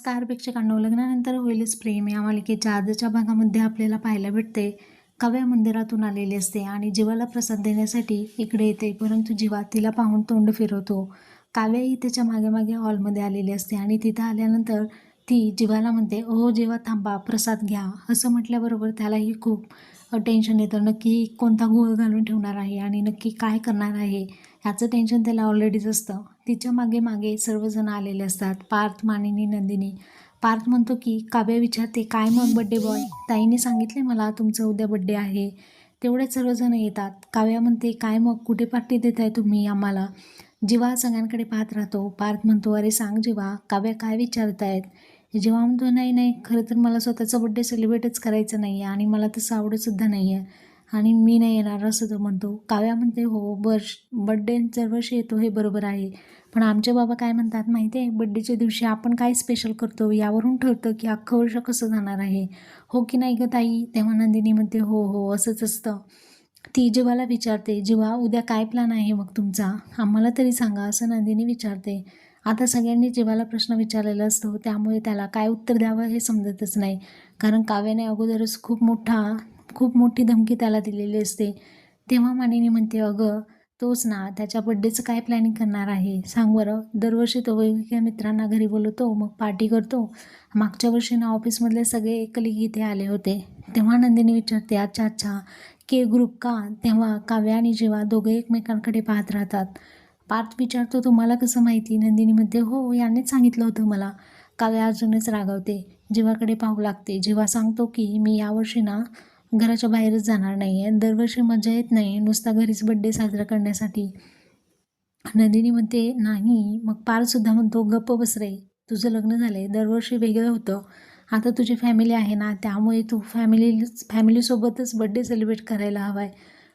नमस्कार प्रेक्षकांनो. लग्नानंतर होईलच प्रेम. या मालिकेच्या आजच्या भागामध्ये आपल्याला पाहायला भेटते काव्या मंदिरातून आलेली असते आणि जीवाला प्रसाद देण्यासाठी इकडे येते परंतु जीवा तिला पाहून तोंड फिरवतो. काव्याही त्याच्यामागे मागे हॉलमध्ये आलेली असते आणि तिथं आल्यानंतर ती जीवाला म्हणते ओ जेव्हा थांबा प्रसाद घ्या. असं म्हटल्याबरोबर त्यालाही खूप टेन्शन येतं. नक्की कोणता गुळ घालून ठेवणार आहे आणि नक्की काय करणार आहे? ह्याचं टेन्शन त्याला ऑलरेडीच असतं. तिच्यामागे मागे सर्वजण आलेले असतात. पार्थ मानिनी नंदिनी. पार्थ म्हणतो की काव्या विचारते काय मग बड्डे बॉय ताईने सांगितले मला तुमचं उद्या बड्डे आहे. तेवढेच सर्वजण येतात. काव्या म्हणते काय मग? कुठे पार्टी देत आहे तुम्ही आम्हाला? जीवा सगळ्यांकडे पाहत राहतो पार्थ म्हणतो अरे सांग जीवा काव्या काय विचारत आहेत जेव्हा म्हणतो नाही नाही खरं तर मला स्वतःचा बड्डे सेलिब्रेटच करायचं नाही आहे आणि मला तसं आवडतसुद्धा नाही आहे आणि मी नाही येणार असं तो म्हणतो. काव्या म्हणते हो वर्ष बड्डे दरवर्षी येतो हे बरोबर आहे. पण आमचे बाबा काय म्हणतात माहिती आहे बड्डेच्या दिवशी आपण काय स्पेशल करतो? यावरून ठरतं की अख्खं वर्ष कसं जाणार आहे. हो की नाही गं ताई? तेव्हा नंदिनी म्हणते हो हो असंच असतं. ती जीवाला विचारते जीवा उद्या काय प्लॅन आहे मग तुमचा? आम्हाला तरी सांगा असं नंदिनी विचारते. आता सगळ्यांनी जीवाला प्रश्न विचारलेला असतो त्यामुळे त्याला काय उत्तर द्यावं हे समजतच नाही. कारण काव्याने अगोदरच खूप मोठा खूप मोठी धमकी त्याला दिलेली असते. तेव्हा मानिनी म्हणते अगं तोच ना त्याच्या बड्डेचं काय प्लॅनिंग करणार आहे? सांग बरं दरवर्षी तो वेगवेगळ्या मित्रांना घरी बोलवतो मग पार्टी करतो. मागच्या वर्षी ना ऑफिसमधले सगळे एकलिक इथे आले होते. तेव्हा नंदिनी विचारते अच्छा अच्छा के ग्रुप का? तेव्हा काव्या आणि जेव्हा दोघे एकमेकांकडे पाहत राहतात. पार्थ विचारतो तुम्हाला कसं माहिती? नंदिनी म्हणते हो यांनीच सांगितलं होतं मला. काव्या अजूनच रागावते. जीवाकडे पाहू लागते. जेव्हा सांगतो की मी यावर्षी ना घराच्या बाहेरच जाणार नाही आहे दरवर्षी मजा येत नाही. नुसता घरीच बड्डे साजरा करण्यासाठी. नंदिनी म्हणते नाही. मग पारसुद्धा म्हणतो गप्प बसरे तुझं लग्न झालं आहे दरवर्षी वेगळं होतं. आता तुझी फॅमिली आहे ना त्यामुळे तू फॅमिली फॅमिलीसोबतच बड्डे सेलिब्रेट करायला हवा आहे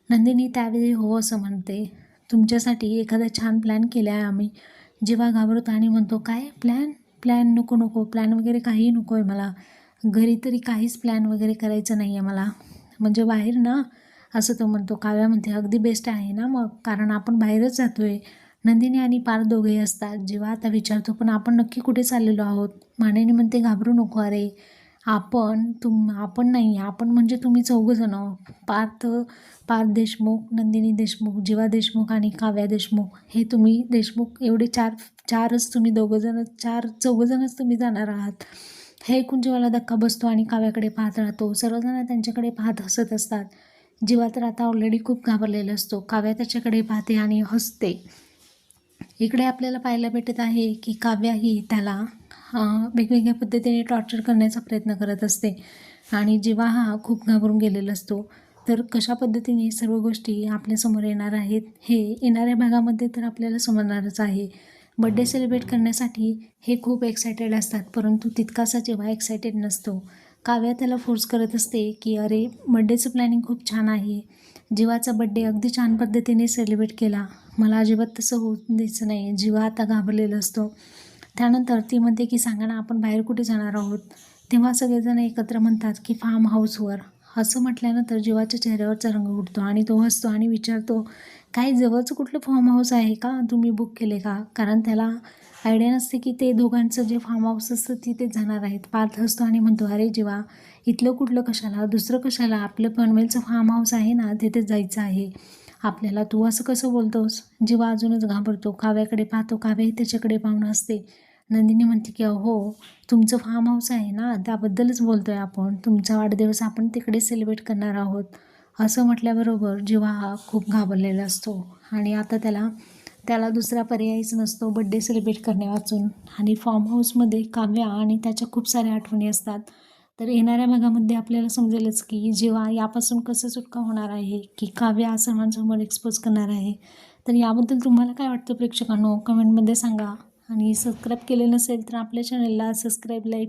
नंदिनी त्यावेळी हो असं म्हणते. तुमच्यासाठी एखादा छान प्लॅन केला आहे आम्ही. जेव्हा घाबरतो आणि म्हणतो काय प्लॅन प्लॅन नको नको. प्लॅन वगैरे काहीही नको आहे मला. घरी तरी काहीच प्लॅन वगैरे करायचं नाही आहे मला. म्हणजे बाहेर ना असं तो म्हणतो काव्या म्हणते अगदी बेस्ट आहे ना मग कारण आपण बाहेरच जातो आहे नंदिनी आणि पार दोघेही असतात. जेव्हा आता विचारतो पण आपण नक्की कुठे चाललेलो आहोत? मानेने म्हणते घाबरू नको अरे. आपण तुम आपण नाही. आपण म्हणजे तुम्ही चौघंजणं पार्थ पार्थ देशमुख नंदिनी देशमुख जीवा देशमुख आणि काव्या देशमुख. हे तुम्ही देशमुख एवढे चार चारच तुम्ही दोघंजणच चार चौघंजणच तुम्ही जाणार आहात. हे ऐकून जीवाला धक्का बसतो आणि काव्याकडे पाहत राहतो. सर्वजण त्यांच्याकडे पाहत हसत असतात. जीवा तर आता ऑलरेडी खूप घाबरलेला असतो. काव्या त्याच्याकडे पाहते आणि हसते. इकडे आपल्याला पाहायला भेटत आहे की काव्या ही त्याला वेगवेगळ्या पद्धतीने टॉर्चर करण्याचा प्रयत्न करत असते. आणि जीवा हा खूप घाबरून गेलेला असतो. तर कशा पद्धतीने सर्व गोष्टी आपल्यासमोर येणार आहेत हे येणाऱ्या भागामध्ये तर आपल्याला समजणारच आहे. बड्डे सेलिब्रेट करण्यासाठी हे खूप एक्सायटेड असतात परंतु तितकासा जेव्हा एक्सायटेड नसतो काव्या त्याला फोर्स करत असते की अरे बड्डेचं प्लॅनिंग खूप छान आहे. जीवाचा बड्डे अगदी छान पद्धतीने सेलिब्रेट केला. मला अजिबात तसं होत द्यायचं नाही. जीवा आता घाबरलेला असतो. त्यानंतर ती म्हणते की सांगा ना आपण बाहेर कुठे जाणार आहोत? तेव्हा सगळेजण एकत्र म्हणतात की फार्म हाऊसवर असं म्हटल्यानंतर जीवाच्या चेहऱ्यावरचा रंग उठतो आणि तो हसतो आणि विचारतो काय जवळचं कुठलं फार्म हाऊस आहे का? तुम्ही बुक केले का? कारण त्याला आयडिया नसते की ते दोघांचं जे फार्म हाऊस असतं तिथे जाणार आहेत. पार्थ हसतो आणि म्हणतो अरे जेव्हा इथलं कुठलं कशाला? दुसरं कशाला? आपलं पनवेलचं फार्म हाऊस आहे ना तिथे जायचं आहे. आपल्याला तू असं कसं बोलतोस? जेव्हा अजूनच घाबरतो. काव्याकडे पाहतो. काव्याही त्याच्याकडे पाहून असते नंदिनी म्हणते की हो तुमचं फार्म हाऊस आहे ना त्याबद्दलच बोलतो आहे आपण. तुमचा वाढदिवस आपण तिकडे सेलिब्रेट करणार आहोत. असं म्हटल्याबरोबर जेव्हा हा खूप घाबरलेला असतो. आणि आता त्याला त्याला दुसरा पर्यायच नसतो बड्डे सेलिब्रेट करणे वाचून. आणि फार्म हाऊसमध्ये काव्या आणि त्याच्या खूप साऱ्या आठवणी असतात. तर येणाऱ्या भागामध्ये आपल्याला समजेलच की जेव्हा यापासून कसं सुटका होणार आहे की काव्या सर्वांसमोर एक्सपोज करणार आहे. तर याबद्दल तुम्हाला काय वाटतं प्रेक्षकांनो? कमेंटमध्ये सांगा. आणि सबस्क्राईब केले नसेल तर आपल्या चॅनलला सबस्क्राईब लाईक